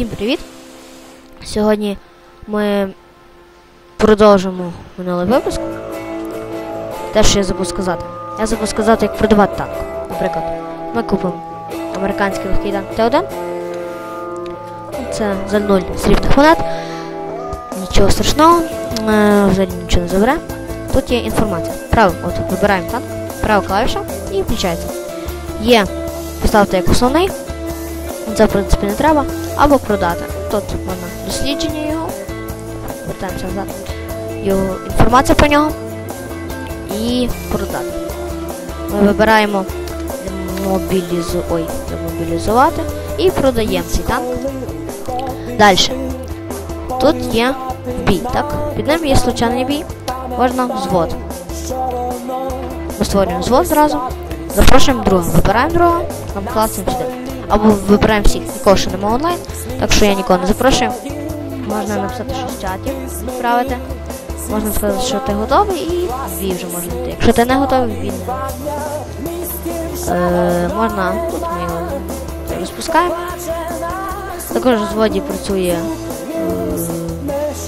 Всім привіт! Сьогодні ми продовжимо минулий випуск. Те, що я забув сказати. Я забув сказати, як продавати танк. Наприклад, ми купимо американський легкий танк Т1. Це за 0 срібних монет. Нічого страшного, е, взагалі нічого не забере. Тут є інформація. Право, от вибираємо танк, права клавіша і включається. Є поставити як основний. Це, в принципі, не треба. Або продати. Тут можна дослідження його. Вертаємося назад. Його інформація про нього. І продати. Ми вибираємо демобілізу... Ой, демобілізувати і продаємо цей танк. Далі. Тут є бій, так? Під ним є случайний бій. Можна взвод. Ми створюємо взвод зразу. Запрошуємо друга. Вибираємо друга, нам клацаємо сюди. Або вибираємо всіх, нікого ще немає онлайн, так що я нікого не запрошую. Можна написати щось в чаті, відправити. Можна сказати, що ти готовий і бій вже можна йти. Якщо ти не готовий, він. Е, можна, тут ми його розпускаємо. Також в зводі працює е,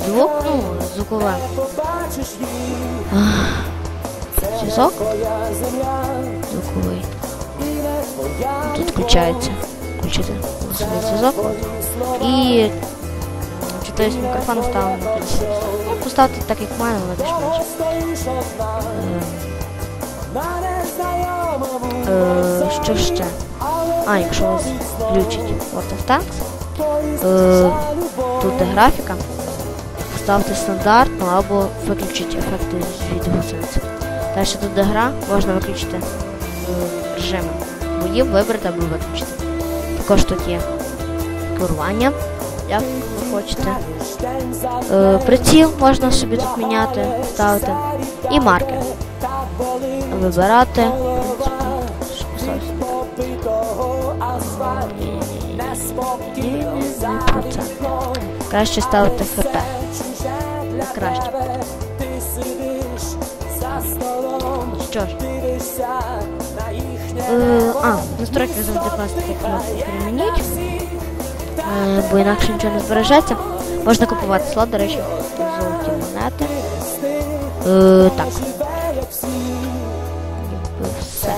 звук, ну, звукове. Ах, Зв'язок. Звуковий. Тут включається. Включити зв'язок. І читаюсь мікрофон ставимо на 50. Ну, поставити так, як має, але більш-менш. Е, е, що ще? А, якщо вас включить World of Tanks, е, тут де графіка, ставте стандартну або виключіть ефекти відеосенсу. Далі тут де гра, можна виключити е, режими боїв, вибрати або виключити. Також керування, як ви хочете. Е, приціл можна собі тут міняти, ставити. І маркер. Вибирати. Краще ставити ХП. Краще. Що ж. Е, а, настройки завжди класти кнопку перемініть. Е, бо інакше нічого не збережеться. Можна купувати слот, до речі, золоті монети. Е, так. Якби все.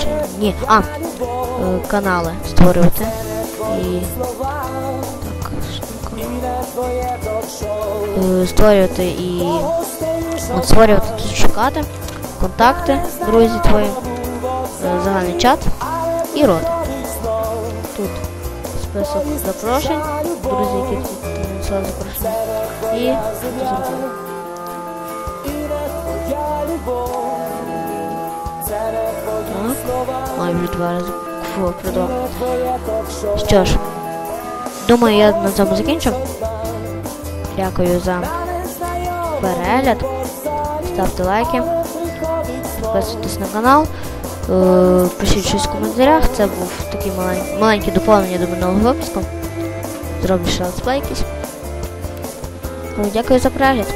Чи ні. А, е, канали створювати. І. Так, штука. Е, створювати і. От створювати тут шукати. Контакти, друзі твої, е, загальний чат і роти. Тут список запрошень, друзі, які тут надіслали запрошення. І зробили. Вже два рази Фу, продав. Що ж, думаю, я на цьому закінчу. Дякую за перегляд. Ставте лайки, підписуйтесь на канал, е, пишіть щось в коментарях. Це був такий маленький, маленький доповнення до минулого випуску. Зроблю ще летсплей якийсь. Дякую за перегляд.